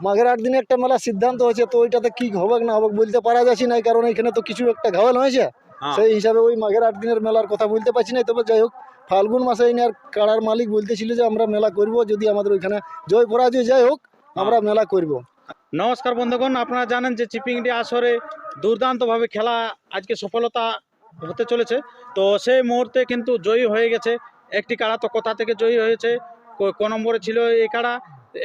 মাঘের আট দিনে একটা মেলা সিদ্ধান্ত হয়েছে তো ওইটাতে কি হবে না হবে বলতে পারা যাচ্ছি না কারণ এখানে তো কিছু একটা ঘাওয়াল হয়েছে। হ্যাঁ। সেই হিসাবে ওই মাঘের আট দিনের মেলার কথা বলতে পারছি না তবে যাই হোক ফাল্গুন মাসে আর কাড়ার মালিক বলতেছিল যে আমরা মেলা করব যদি আমাদের ওইখানে জয় পরাজয় যাই হোক আমরা মেলা করব। নমস্কার বন্ধুগণ আপনারা জানেন যে চিপিংডি আসরে দুর্দান্তভাবে খেলা আজকে সফলতা হতে চলেছে। তো সেই মুহূর্তে কিন্তু জয়ী হয়ে গেছে একটি কাড়া তো কোথা থেকে জয়ী হয়েছে ক কোন নম্বরে ছিল এই কাড়া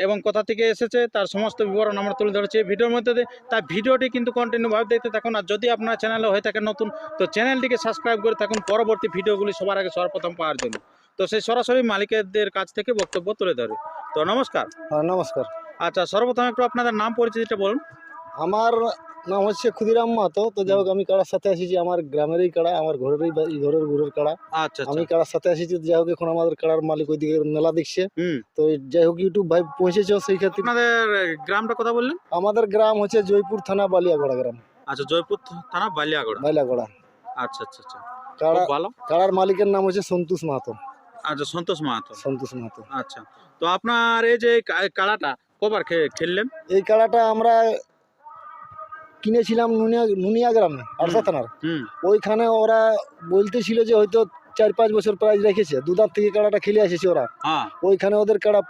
এবং কোথা থেকে এসেছে তার সমস্ত বিবরণ আমরা তুলে ধরেছি। ভিডিওর মধ্যে দিয়ে। তার ভিডিওটি কিন্তু কন্টিনিউভাবে দেখতে থাকুন। আর যদি আপনার চ্যানেলে হয়ে থাকে নতুন তো চ্যানেলটিকে সাবস্ক্রাইব করে থাকুন। পরবর্তী ভিডিওগুলি সবার আগে সর্বপ্রথম পাওয়ার জন্য। তো সেই সরাসরি মালিকদের কাছ থেকে বক্তব্য তুলে ধরে। তো নমস্কার। হ্যাঁ নমস্কার। আচ্ছা সর্বপ্রথম একটু আপনাদের নাম পরিচিতিটা বলুন। আমার নাম হচ্ছে ক্ষুদিরাম মাহাতো। তো যাই হোক আমি কাড়ার সাথে এসেছি আমার গ্রামেরই কাড়া আমার ঘরেরই ঘরের ঘরের কাড়া। আচ্ছা আমি আচ্ছা কাড়ার সাথে এসেছি তো যাই হোক এখন আমাদের কাড়ার মালিক ওইদিকে মেলা দেখছে। হুম। তো যাই হোক ইউটিউব ভাই পৌঁছেছে সেই ক্ষেত্রে। আপনাদের গ্রামটা কথা বললেন? আমাদের গ্রাম হচ্ছে জয়পুর থানা বালিয়াগড়া গ্রাম। আচ্ছা জয়পুর থানা বালিয়াগড়। বালিয়াগড়া। আচ্ছা আচ্ছা আচ্ছা। কাড়া ভালো। কাড়ার মালিকের নাম হচ্ছে সন্তোষ মাহাতো। আচ্ছা সন্তোষ মাহাতো। সন্তোষ মাহাতো। আচ্ছা। তো আপনার এই যে কাড়াটা কবার খেললেন? এই কাড়াটা আমরা কিনেছিলাম নুনিয়া নুনিয়া গ্রামে আরসা থানার। ওইখানে ওরা বলতেছিল যে হয়তো চার পাঁচ বছর প্রাইজ রেখেছে। দুধার থেকে কাড়াটা খেলে এসেছে ওরা। হ্যাঁ। ওইখানে ওদের কাড়া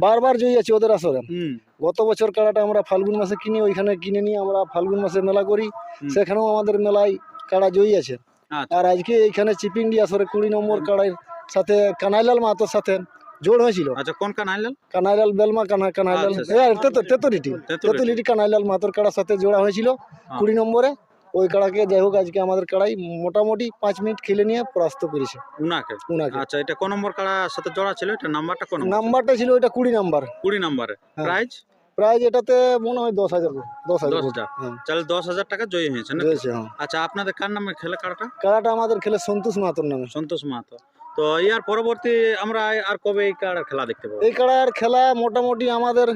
বারবার জয়ী আছে ওদের আসরে। হুম। গত বছর কাড়াটা আমরা ফাল্গুন মাসে কিনি ওইখানে কিনে নিয়ে আমরা ফাল্গুন মাসে মেলা করি। সেখানেও আমাদের মেলায় কাড়া জয়ী আছে। আচ্ছা। আর আজকে এইখানে চিপিংডি আসরে কুড়ি নম্বর কাড়াইয়ের সাথে কানাইলাল মাহাতোর সাথে জোড় হয়েছিল। আচ্ছা কোন কান আনলেন কানাইলাল বেলমা কানা কানাইলাল আচ্ছা, এ, তেতো- তেতুলিটি তেতুলিটি। তেতুলিটি কানাইলাল মাহাতোর কাড়ার সাথে জোড়া হয়েছিল হ্যাঁ। কুড়ি নম্বরে। ওই কাড়াকে যাই হোক আজকে আমাদের কাড়াই মোটামুটি পাঁচ মিনিট খেলে নিয়ে পরাস্ত করেছে। উনাকে? উনাকে। আচ্ছা এটা কোন নম্বর কাড়ার সাথে জোড়া ছিল? এটা নাম্বারটা কোন নম্বর? নাম্বারটা ছিল ওইটা কুড়ি নাম্বার। কুড়ি নম্বরে। হ্যাঁ। প্রাইজ? প্রাইজ এটাতে মনে হয় দশ হাজার দশ হাজার হ্যাঁ। তাহলে দশ হাজার টাকা জয়ী হয়েছে না হ্যাঁ। আচ্ছা আপনাদের কার নামে খেলে কাড়াটা? কাড়াটা আমাদের খেলে সন্তোষ মাহাতোর নামে। সন্তোষ মাহাতো। তো ইয়ার পরবর্তী আমরা আর কবে এই কাড়ার খেলা দেখতে পাবো? এই কাড়ার খেলা মোটামুটি আমাদের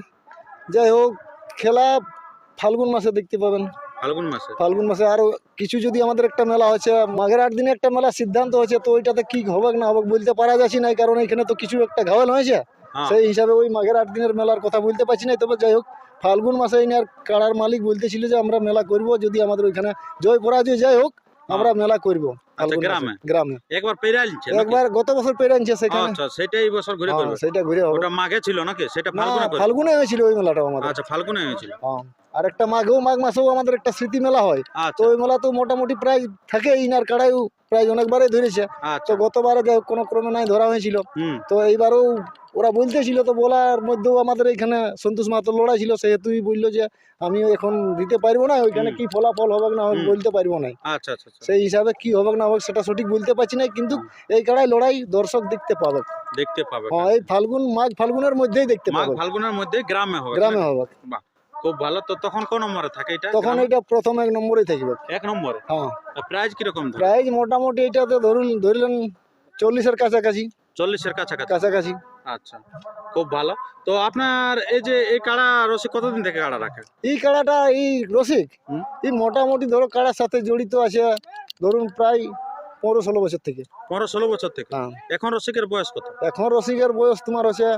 যাই হোক খেলা ফাল্গুন মাসে দেখতে পাবেন। ফাল্গুন মাসে? ফাল্গুন মাসে আরও কিছু যদি আমাদের একটা মেলা হচ্ছে মাঘের আট দিনে একটা মেলা সিদ্ধান্ত হয়েছে তো ওইটাতে কি হবে না হবে বলতে পারা যাচ্ছি না কারণ এখানে তো কিছু একটা ঘাওয়াল হয়েছে। হ্যাঁ। সেই হিসাবে ওই মাঘের আট দিনের মেলার কথা বলতে পারছি না তবে যাই হোক ফাল্গুন মাসে এই আর কাড়ার মালিক বলতেছিল যে আমরা মেলা করব যদি আমাদের ওইখানে জয় পরাজয় যাই হোক আমরা মেলা করব ফাল্গুন গ্রামে? গ্রামে। একবার পেরে আনছে একবার গত বছর পেরে আনছে সেখানে আচ্ছা সেটাই এই বছর ঘুরে হ্যাঁ, করবে। সেটা ঘুরে হবে। ওটা মাঘে ছিল নাকি? সেটা ফাল্গুনে হয়েছিল ওই মেলাটা আমার আচ্ছা ফাল্গুনে হয়েছিল। হ্যাঁ। আর একটা মাঘেও মাঘ মাসেও আমাদের একটা স্মৃতি মেলা হয় তো আচ্ছা ওই মেলা তো মোটামুটি প্রায় থাকে ইনার কাড়াইও প্রায় অনেকবারই ধরেছে। তো আচ্ছা গতবারে যাই কোনো ক্রমে নাই ধরা হয়েছিল। তো এইবারও ওরা বলতেছিল তো বলার মধ্যেও আমাদের এখানে সন্তোষ মাহাতো লড়াই ছিল সেহেতুই বলল যে আমি এখন দিতে পারব না ওইখানে কি ফলাফল হবে না হবে বলতে পারব না। আচ্ছা সেই হিসাবে কি হবে না হবে সেটা সঠিক বলতে পারছি না কিন্তু এই কাড়াই লড়াই দর্শক দেখতে পাবে। দেখতে পাবে। হ্যাঁ এই ফাল্গুন মাঘ ফাল্গুনের মধ্যেই দেখতে পাবে। ফাল্গুনের মধ্যে গ্রামে হবে। গ্রামে? হবে। খুব ভালো। তো তখন কোন নম্বরে থাকে এটা? তখন? এটা প্রথম এক নম্বরেই থাকবে। এক নম্বরে? হ্যাঁ। প্রাইস কীরকম ধরে প্রাইজ মোটামুটি এটাতে ধরুন ধরলেন চল্লিশের কাছাকাছি। চল্লিশের কাছাকাছি? কাছাকাছি। আচ্ছা খুব ভালো। তো আপনার এই যে এই কাড়া রসি কতদিন থেকে কাড়া রাখে? এই কাড়াটা এই রসিক। এই মোটামুটি ধরো কাড়ার সাথে জড়িত আছে ধরুন প্রায় পনেরো ষোলো বছর থেকে। পনেরো ষোলো বছর থেকে? হ্যাঁ। এখন রসিকের বয়স কত? এখন রসিকের বয়স তোমার হচ্ছে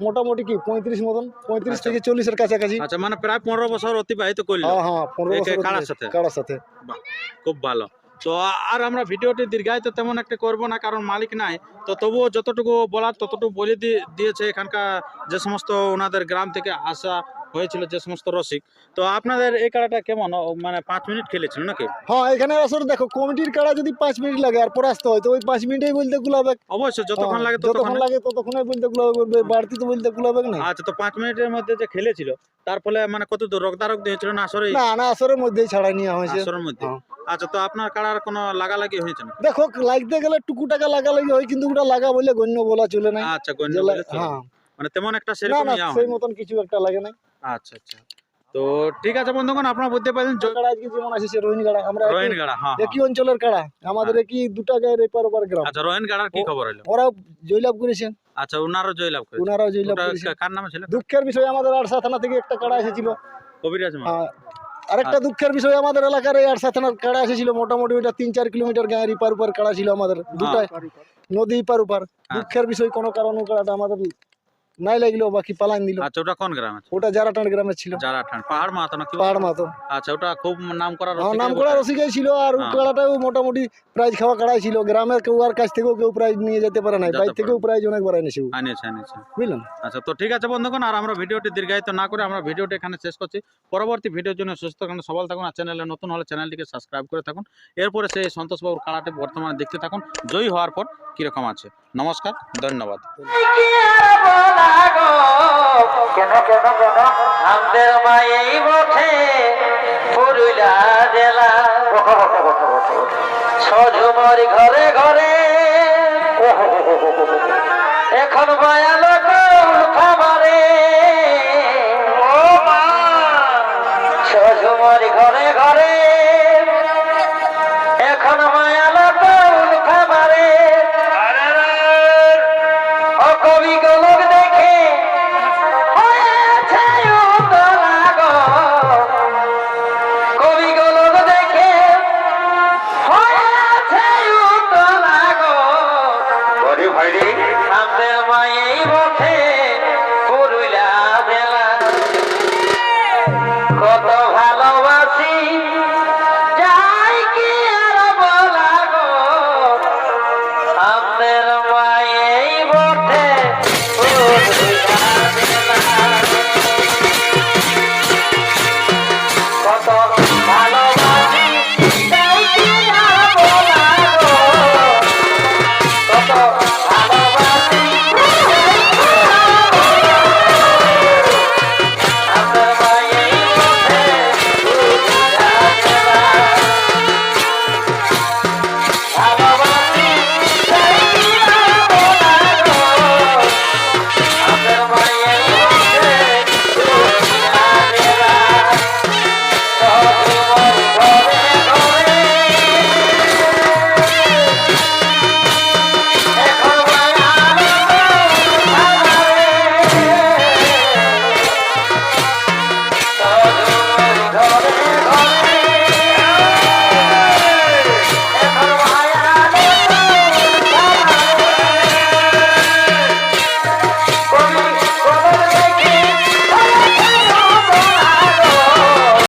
মোটামুটি কি পঁয়ত্রিশ মতন পঁয়ত্রিশ আচ্ছা। থেকে চল্লিশের কাছাকাছি। আচ্ছা মানে প্রায় পনেরো বছর অতিবাহিত করল। হ্যাঁ হ্যাঁ পনেরো বছর কাড়ার সাথে? খুব ভালো। তো আর আমরা ভিডিওটি দীর্ঘায়িত তেমন একটা করব না কারণ মালিক নাই। তো তবুও যতটুকু বলার ততটুকু বলে দিয়ে দিয়েছে এখানকার যে সমস্ত ওনাদের গ্রাম থেকে আসা হয়েছিল যে সমস্ত রসিক। তো আপনাদের এই কাড়াটা কেমন? মানে পাঁচ মিনিট খেলেছিল নাকি? হ্যাঁ এখানে আসলে দেখো কমিটির কাড়া যদি পাঁচ মিনিট লাগে আর পরে আসতে হয় তো ওই পাঁচ মিনিটেই বলতে গুলাবে অবশ্যই যতক্ষণ হ্যাঁ, লাগে যতক্ষণ ততক্ষণ। লাগে ততক্ষণই বলতে গুলাবে বাড়তি তো বলতে গুলাবে না। আচ্ছা তো পাঁচ মিনিটের মধ্যে যে খেলেছিল তার ফলে মানে কত দূর রক্তারক্ত হয়েছিল না আসরে না না আসরের মধ্যেই ছাড়াই নেওয়া হয়েছে। আসরের মধ্যে। হ্যাঁ। আচ্ছা তো আপনার কাড়ার কোনো লাগালাগি হয়েছে না দেখো লাগতে গেলে টুকু টাকা লাগা লাগে হয় কিন্তু ওটা লাগা বলে গণ্য বলা চলে না। আচ্ছা গণ্য বলে হ্যাঁ। মানে তেমন একটা সেরকম না ইয়া সেই মতন কিছু একটা লাগে না আচ্ছা আচ্ছা। তো ঠিক আছে বন্ধুগণ আপনারা বুঝতে কাড়া আজকে যেমন আছে সে আমরা রোহিন গাড়া হ্যাঁ একই অঞ্চলের কাড়া আমাদের একই দুটা গায়ের এপার ওপার গ্রাম। আচ্ছা রোহিন গাড়ার কি খবর হলো? ওরাও জয়লাভ করেছেন। আচ্ছা ওনারও জয়লাভ করেছে ওনারাও জয়লাভ কার নামে ছিল? দুঃখের বিষয় আমাদের আরসা থানা থেকে একটা কাড়া এসেছিল। কবিরাজ মা। হ্যাঁ, আরেকটা দুঃখের বিষয় আমাদের এলাকার এই আরসা থানার কাড়া এসেছিল। মোটামুটি ওইটা তিন চার কিলোমিটার গায়ের ইপার উপার কাড়া ছিল আমাদের। দুটাই নদী ইপার উপার দুঃখের বিষয় কোনো কারণে কাড়াটা আমাদের নাই লাগল বাকি পালান দিল। আচ্ছা ওটা কোন গ্রামে? ওটা জারাটান গ্রামে ছিল। যারা ঠান পাহাড় মাহাতো না কি পাহাড় মাতো আচ্ছা ওটা খুব নাম করা হ্যাঁ নাম করা রসিকাই ছিল আর হ্যাঁ। কাড়াটাও মোটামুটি প্রাইজ খাওয়া কাড়াই ছিল। গ্রামের কেউ আর কাছ থেকেও কেউ প্রাইজ নিয়ে যেতে পারে নাই। বাইর থেকেও প্রাইজ অনেকবার এনেছে ও, আনিয়েছে আনিয়েছে বুঝলেন? আচ্ছা তো ঠিক আছে বন্ধুগণ আর আমরা ভিডিওটি দীর্ঘায়িত না করে আমরা ভিডিওটি এখানে শেষ করছি। পরবর্তী ভিডিওর জন্য সুস্থ থাকুন সবল থাকুন আর চ্যানেলে নতুন হলে চ্যানেলটিকে সাবস্ক্রাইব করে থাকুন। এরপরে সেই সন্তোষবাবুর কাড়াটি বর্তমানে দেখতে থাকুন। জয়ী হওয়ার পর কীরকম আছে? নমস্কার ধন্যবাদ। কেন কেন কেন? আমাদের মায়েই বঠে পুরুলা জেলা। সজুমরি ঘরে ঘরে। এখন মায়া লোক